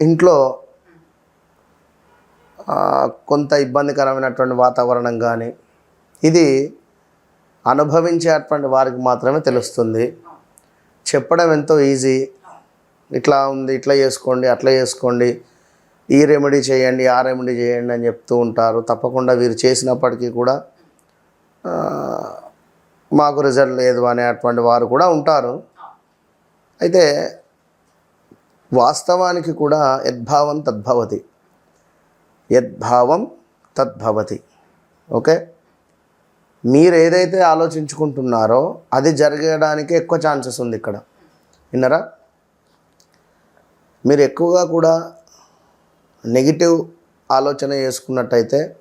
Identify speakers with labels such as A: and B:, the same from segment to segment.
A: ఇంట్లో కొంత ఇబ్బందికరమైనటువంటి వాతావరణం కానీ ఇది అనుభవించేటువంటి వారికి మాత్రమే తెలుస్తుంది. చెప్పడం ఎంతో ఈజీ. ఇట్లా ఉంది ఇట్లా చేసుకోండి అట్లా చేసుకోండి ఈ రెమెడీ చేయండి ఆ రెమెడీ చేయండి అని చెప్తూ ఉంటారు. తప్పకుండా వీరు చేసినప్పటికీ కూడా మాకు రిజల్ట్ లేదు అనేటువంటి వారు కూడా ఉంటారు. అయితే వాస్తవానికి కూడా యద్భావం తద్భవతి. యద్భావం తద్భవతి. ఓకే? మీరు ఏదైతే ఆలోచించుకుంటున్నారో అది జరగడానికి ఎక్కువ ఛాన్సెస్ ఉంది ఇక్కడ. విన్నారా? మీరు ఎక్కువగా కూడా నెగిటివ్ ఆలోచన చేసుకున్నట్టయితే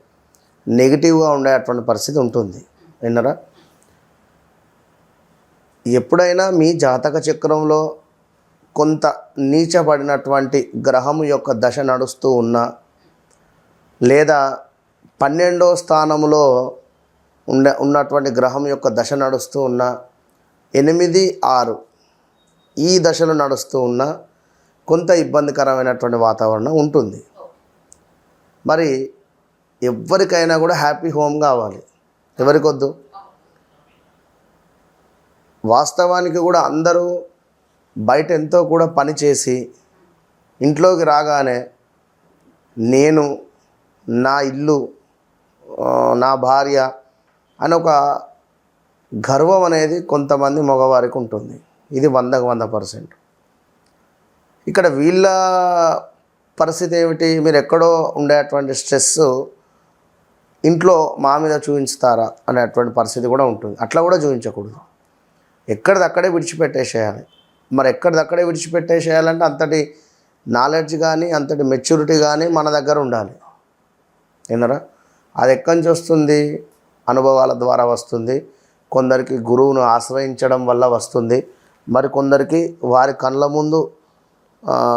A: నెగిటివ్గా ఉండేటువంటి పరిస్థితి ఉంటుంది. విన్నారా? ఎప్పుడైనా మీ జాతక చక్రంలో కొంత నీచబడినటువంటి గ్రహము యొక్క దశ నడుస్తూ ఉన్నా లేదా పన్నెండో స్థానంలో ఉండే ఉన్నటువంటి గ్రహం యొక్క దశ నడుస్తూ ఉన్న ఎనిమిది ఆరు ఈ దశలు నడుస్తూ ఉన్న కొంత ఇబ్బందికరమైనటువంటి వాతావరణం ఉంటుంది. మరి ఎవరికైనా కూడా హ్యాపీ హోమ్ కావాలి. ఎవరికొద్దు? వాస్తవానికి కూడా అందరూ బయట ఎంతో కూడా పని చేసి ఇంట్లోకి రాగానే నేను నా ఇల్లు నా భార్య అని ఒక గర్వం అనేది కొంతమంది మగవారికి ఉంటుంది. ఇది వందకు వంద పర్సెంట్. ఇక్కడ వీళ్ళ పరిస్థితి ఏమిటి? మీరు ఎక్కడో ఉండేటువంటి స్ట్రెస్ ఇంట్లో మా మీద చూపించుతారా అనేటువంటి పరిస్థితి కూడా ఉంటుంది. అట్లా కూడా చూపించకూడదు. ఎక్కడిదక్కడే విడిచిపెట్టేసేయాలి. మరి ఎక్కడిదక్కడే విడిచిపెట్టేసేయాలంటే అంతటి నాలెడ్జ్ కానీ అంతటి మెచ్యూరిటీ కానీ మన దగ్గర ఉండాలి. విన్నరా అది ఎక్కడి నుంచి వస్తుంది? అనుభవాల ద్వారా వస్తుంది. కొందరికి గురువును ఆశ్రయించడం వల్ల వస్తుంది. మరి కొందరికి వారి కళ్ళ ముందు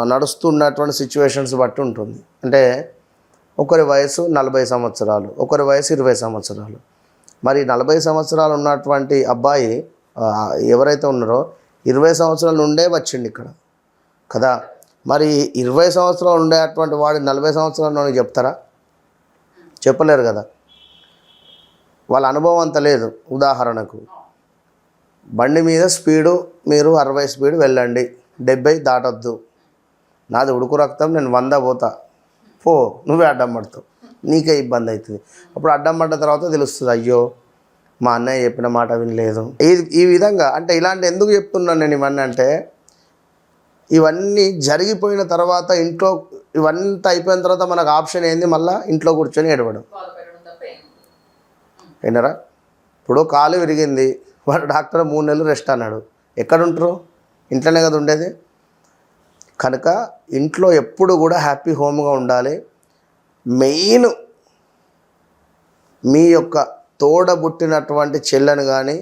A: నడుస్తున్నటువంటి సిచ్యువేషన్స్ బట్టి ఉంటుంది. అంటే ఒకరి వయసు నలభై సంవత్సరాలు ఒకరి వయసు ఇరవై సంవత్సరాలు. మరి నలభై సంవత్సరాలు ఉన్నటువంటి అబ్బాయి ఎవరైతే ఉన్నారో ఇరవై సంవత్సరాల నుండే వచ్చిండు ఇక్కడ. కదా? మరి ఇరవై సంవత్సరాలు ఉండేటువంటి వాడు నలభై సంవత్సరాలు నుండి చెప్తారా? చెప్పలేరు కదా. వాళ్ళ అనుభవం అంత లేదు ఉదాహరణకు. బండి మీద స్పీడు మీరు అరవై స్పీడ్ వెళ్ళండి. డెబ్బై దాటొద్దు. నాది ఉడుకు రక్తం నేను వంద పోతా. పో నువ్వే అడ్డం పడతావు. నీకే ఇబ్బంది అవుతుంది. అప్పుడు అడ్డం పడ్డ తర్వాత తెలుస్తుంది అయ్యో మా అన్నయ్య చెప్పిన మాట వినలేదు. ఈ ఈ విధంగా అంటే ఇలాంటి ఎందుకు చెప్తున్నాను నేను ఇవన్నీ అంటే ఇవన్నీ జరిగిపోయిన తర్వాత ఇంట్లో ఇవంతా అయిపోయిన తర్వాత మనకు ఆప్షన్ ఏంది? మళ్ళీ ఇంట్లో కూర్చొని ఏడవడం.
B: బాధపడడం
A: వినరా ఇప్పుడు కాలు విరిగింది వాడు డాక్టర్ మూడు నెలలు రెస్ట్ అన్నాడు. ఎక్కడ ఉంటారు ఇంట్లోనే కదా ఉండేది. కనుక ఇంట్లో ఎప్పుడు కూడా హ్యాపీ హోమ్గా ఉండాలి. మెయిన్ మీ యొక్క తోడబుట్టినటువంటి చెల్లెను కానీ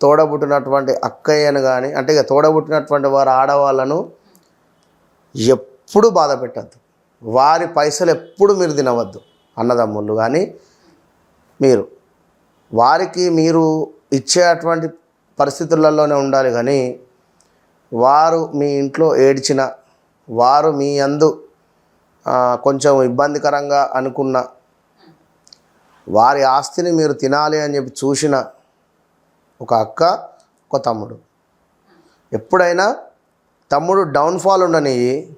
A: తోడబుట్టినటువంటి అక్కయ్యను కానీ అంటే ఇక తోడబుట్టినటువంటి వారి ఆడవాళ్ళను ఎప్పుడు బాధ పెట్టద్దు. వారి పైసలు ఎప్పుడు మీరు తినవద్దు అన్నదమ్ముళ్ళు కానీ మీరు. వారికి మీరు ఇచ్చేటువంటి పరిస్థితులలోనే ఉండాలి కానీ వారు మీ ఇంట్లో ఏడ్చిన వారు మీ అందు కొంచెం ఇబ్బందికరంగా అనుకున్న వారి ఆస్తిని మీరు తినాలి అని చెప్పి చూసిన ఒక అక్క ఒక తమ్ముడు. ఎప్పుడైనా తమ్ముడు డౌన్ఫాల్ ఉండని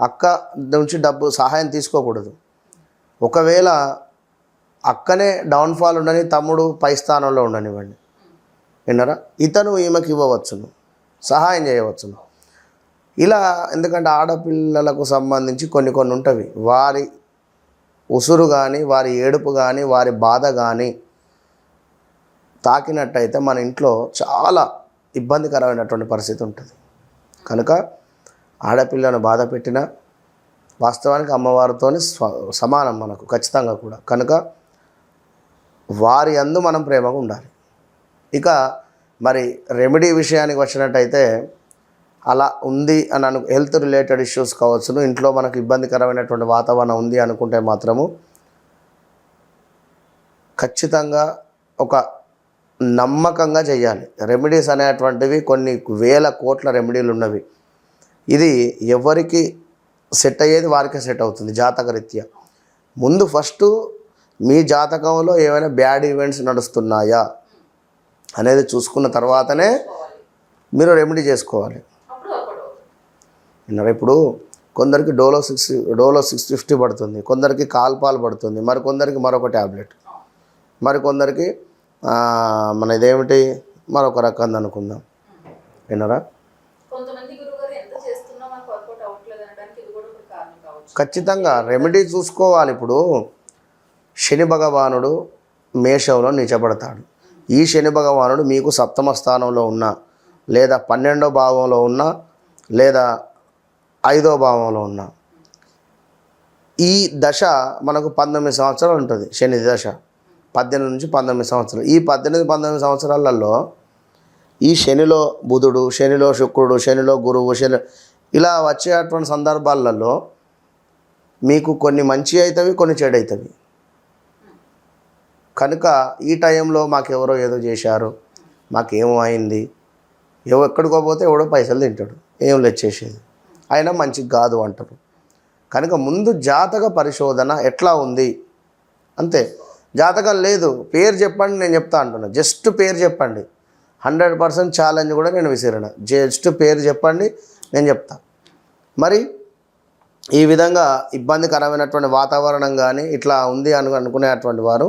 A: అక్క నుంచి డబ్బు సహాయం తీసుకోకూడదు. ఒకవేళ అక్కనే డౌన్ఫాల్ ఉండని తమ్ముడు పై స్థానంలో ఉండనివ్వండి. విన్నారా? ఇతను ఈమెకి ఇవ్వవచ్చును సహాయం చేయవచ్చును. ఇలా ఎందుకంటే ఆడపిల్లలకు సంబంధించి కొన్ని కొన్ని ఉంటవి. వారి ఉసురు కానీ వారి ఏడుపు కానీ వారి బాధ కానీ తాకినట్టయితే మన ఇంట్లో చాలా ఇబ్బందికరమైనటువంటి పరిస్థితి ఉంటుంది. కనుక ఆడపిల్లను బాధ పెట్టిన వాస్తవానికి అమ్మవారితోనే సమానం మనకు ఖచ్చితంగా కూడా. కనుక వారి అందు మనం ప్రేమగా ఉండాలి. ఇక మరి రెమెడీ విషయానికి వచ్చినట్టయితే అలా ఉంది అని అను హెల్త్ రిలేటెడ్ ఇష్యూస్ కావచ్చును. ఇంట్లో మనకు ఇబ్బందికరమైనటువంటి వాతావరణం ఉంది అనుకుంటే మాత్రము ఖచ్చితంగా ఒక నమ్మకంగా చేయాలి రెమెడీస్ అనేటువంటివి కొన్ని వేల కోట్ల రెమెడీలు ఉన్నవి. ఇది ఎవరికి సెట్ అయ్యేది వారికే సెట్ అవుతుంది జాతక రీత్యా ముందు ఫస్ట్ మీ జాతకంలో ఏమైనా బ్యాడ్ ఈవెంట్స్ నడుస్తున్నాయా అనేది చూసుకున్న తర్వాతనే మీరు రెమెడీ చేసుకోవాలి. విన్నారా? ఇప్పుడు కొందరికి Dolo six Dolo six fifty పడుతుంది కొందరికి కాల్పాల్ పడుతుంది మరి కొందరికి మరొక ట్యాబ్లెట్ మరి కొందరికి మన ఇదేమిటి మరొక రకం అనుకుందాం. విన్నారా? ఖచ్చితంగా రెమెడీ చూసుకోవాలి ఇప్పుడు. శని భగవానుడు మేషంలో నిలబడతాడు. ఈ శని భగవానుడు మీకు సప్తమ స్థానంలో ఉన్నా లేదా పన్నెండో భావంలో ఉన్నా లేదా ఐదో భావంలో ఉన్నా. ఈ దశ మనకు పంతొమ్మిది సంవత్సరాలు ఉంటుంది శని దశ. పద్దెనిమిది నుంచి పంతొమ్మిది సంవత్సరాలు. ఈ పద్దెనిమిది పంతొమ్మిది సంవత్సరాలలో ఈ శనిలో బుధుడు శనిలో శుక్రుడు శనిలో గురువు శని ఇలా వచ్చేటువంటి సందర్భాలలో మీకు కొన్ని మంచి అవుతాయి కొన్ని చెడు అవుతాయి కనుక ఈ టైంలో మాకెవరో ఏదో చేశారు మాకేమో అయింది ఎవ ఎక్కడికో పోతే ఎవడో పైసలు తింటాడు ఏం లేచేసేది అయినా మంచిగా కాదు అంటారు. కనుక ముందు జాతక పరిశోధన ఎట్లా ఉంది? అంతే. జాతకం లేదు. పేరు చెప్పండి నేను చెప్తా అంటున్నా. జస్ట్ పేరు చెప్పండి. హండ్రెడ్ పర్సెంట్ ఛాలెంజ్ కూడా నేను విసిరిన. జస్ట్ పేరు చెప్పండి నేను చెప్తా. మరి ఈ విధంగా ఇబ్బందికరమైనటువంటి వాతావరణం కానీ ఇట్లా ఉంది అను అనుకునేటువంటి వారు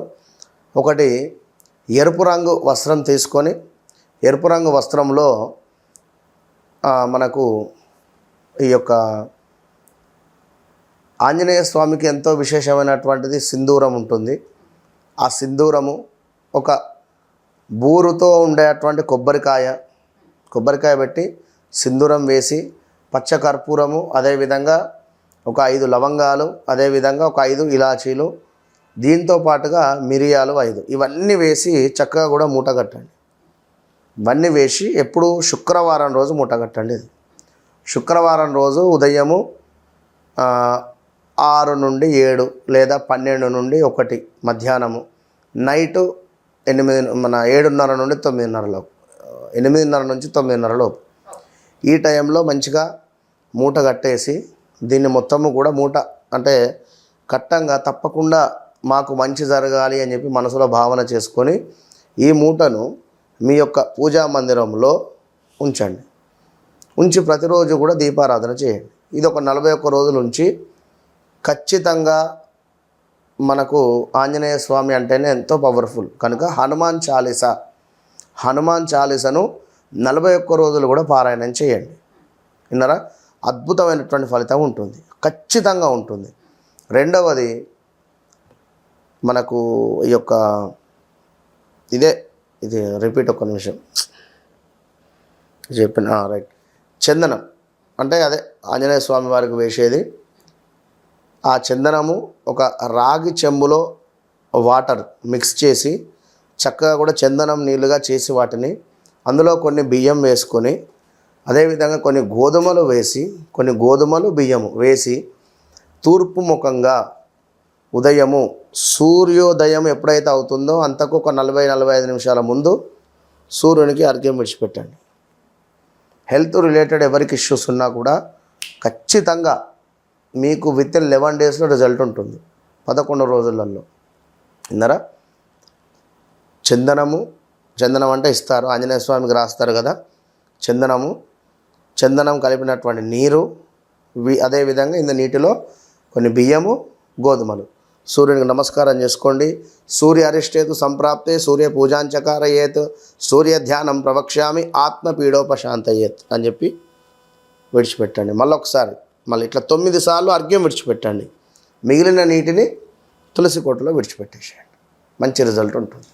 A: ఒకటి ఎరుపు రంగు వస్త్రం తీసుకొని ఎరుపు రంగు వస్త్రంలో మనకు ఈ యొక్క ఆంజనేయ స్వామికి ఎంతో విశేషమైనటువంటిది సింధూరం ఉంటుంది. ఆ సింధూరము ఒక బూరుతో ఉండేటువంటి కొబ్బరికాయ కొబ్బరికాయ పెట్టి సింధూరం వేసి పచ్చ కర్పూరము అదేవిధంగా ఒక ఐదు లవంగాలు అదేవిధంగా ఒక ఐదు ఇలాచీలు దీంతో పాటుగా మిరియాలు ఐదు. ఇవన్నీ వేసి చక్కగా కూడా మూట కట్టండి. ఇవన్నీ వేసి ఎప్పుడు శుక్రవారం రోజు మూట కట్టండి ఇది. శుక్రవారం రోజు ఉదయము ఆరు నుండి ఏడు లేదా పన్నెండు నుండి ఒకటి మధ్యాహ్నము. నైటు ఎనిమిది మన ఏడున్నర నుండి తొమ్మిదిన్నరలోపు ఎనిమిదిన్నర నుంచి తొమ్మిదిన్నరలోపు ఈ టైంలో మంచిగా మూట కట్టేసి దీన్ని మొత్తము కూడా మూట అంటే కట్టంగా తప్పకుండా మాకు మంచి జరగాలి అని చెప్పి మనసులో భావన చేసుకొని ఈ మూటను మీ యొక్క పూజా మందిరంలో ఉంచండి. ఉంచి ప్రతిరోజు కూడా దీపారాధన చేయండి. ఇది ఒక నలభై ఒక్క రోజులు ఉంచి ఖచ్చితంగా మనకు ఆంజనేయ స్వామి అంటేనే ఎంతో పవర్ఫుల్ కనుక హనుమాన్ చాలీస హనుమాన్ చాలీసను నలభై ఒక్క రోజులు కూడా పారాయణం చేయండి. విన్నారా? అద్భుతమైనటువంటి ఫలితం ఉంటుంది. ఖచ్చితంగా ఉంటుంది. రెండవది మనకు ఈ యొక్క ఇదే ఇది రిపీట్ ఒక్క నిమిషం. చెప్పిన రైట్ చందనం. అంటే అదే ఆంజనేయ స్వామి వారికి వేసేది. ఆ చందనము ఒక రాగి చెంబులో వాటర్ మిక్స్ చేసి చక్కగా కూడా చందనం నీళ్ళుగా చేసి వాటిని అందులో కొన్ని బియ్యం వేసుకొని అదేవిధంగా కొన్ని గోధుమలు వేసి కొన్ని గోధుమలు బియ్యము వేసి తూర్పు ముఖంగా ఉదయము సూర్యోదయం ఎప్పుడైతే అవుతుందో అంతకు ఒక నలభై నలభై ఐదు నిమిషాల ముందు సూర్యునికి అర్ఘ్యం విడిచిపెట్టండి. హెల్త్ రిలేటెడ్ ఎవరికి ఇష్యూస్ ఉన్నా కూడా ఖచ్చితంగా మీకు విత్ ఇన్ లెవెన్ డేస్లో రిజల్ట్ ఉంటుంది. పదకొండు రోజులలో. విన్నారా? చందనము చందనం అంటే ఇస్తారు. ఆంజనేయ స్వామికి రాస్తారు కదా. చందనము చందనం కలిపినటువంటి నీరు వి అదేవిధంగా ఇంత నీటిలో కొన్ని బియ్యము గోధుమలు. సూర్యునికి నమస్కారం చేసుకోండి. సూర్య అరిష్టేతు సంప్రాప్తే సూర్య పూజాంచకారయేత్ సూర్య ధ్యానం ప్రవక్ష్యామి ఆత్మపీడోపశాంత పీడోపశాంతయేత్ అని చెప్పి విడిచిపెట్టండి. మళ్ళీ ఒకసారి మళ్ళీ ఇట్లా తొమ్మిది సార్లు అర్ఘ్యం విడిచిపెట్టండి. మిగిలిన నీటిని తులసి కోటలో విడిచిపెట్టేసేయండి. మంచి రిజల్ట్ ఉంటుంది.